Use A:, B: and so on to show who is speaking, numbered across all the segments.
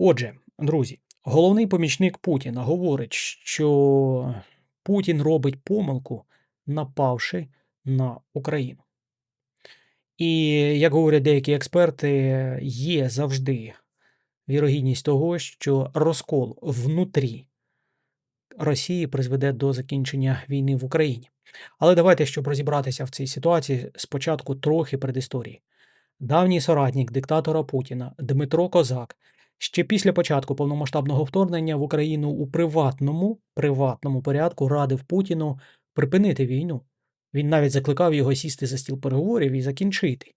A: Отже, друзі, головний помічник Путіна говорить, що Путін робить помилку, напавши на Україну. І, як говорять деякі експерти, є завжди вірогідність того, що розкол внутрі Росії призведе до закінчення війни в Україні. Але давайте, щоб розібратися в цій ситуації, спочатку трохи предісторії. Давній соратник диктатора Путіна Дмитро Козак ще після початку повномасштабного вторгнення в Україну у приватному, приватному порядку радив Путіну припинити війну. Він навіть закликав його сісти за стіл переговорів і закінчити.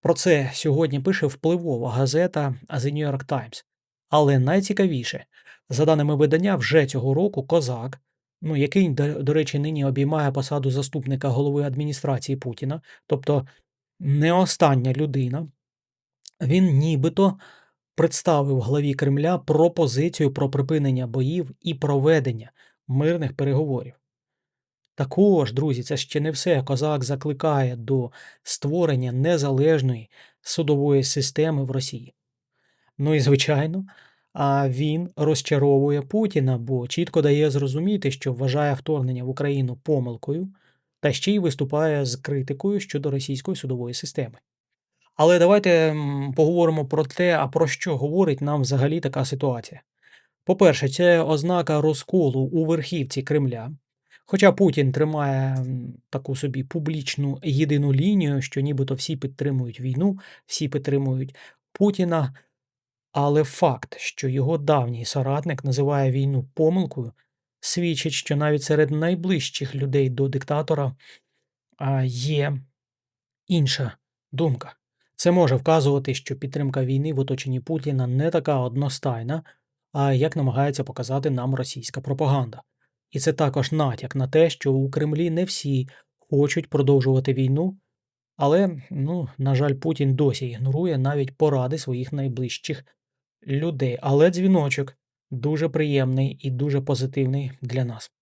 A: Про це сьогодні пише впливова газета The New York Times. Але найцікавіше, за даними видання, вже цього року Козак, ну який, до, речі, нині обіймає посаду заступника голови адміністрації Путіна, тобто не остання людина, він нібито представив главі Кремля пропозицію про припинення боїв і проведення мирних переговорів. Також, друзі, це ще не все. Козак закликає до створення незалежної судової системи в Росії. Ну і звичайно, а він розчаровує Путіна, бо чітко дає зрозуміти, що вважає вторгнення в Україну помилкою, та ще й виступає з критикою щодо російської судової системи. Але давайте поговоримо про те, а про що говорить нам взагалі така ситуація. По-перше, це ознака розколу у верхівці Кремля. Хоча Путін тримає таку собі публічну єдину лінію, що нібито всі підтримують війну, всі підтримують Путіна. Але факт, що його давній соратник називає війну помилкою, свідчить, що навіть серед найближчих людей до диктатора є інша думка. Це може вказувати, що підтримка війни в оточенні Путіна не така одностайна, а як намагається показати нам російська пропаганда. І це також натяк на те, що у Кремлі не всі хочуть продовжувати війну, але, ну, на жаль, Путін досі ігнорує навіть поради своїх найближчих людей. Але дзвіночок дуже приємний і дуже позитивний для нас.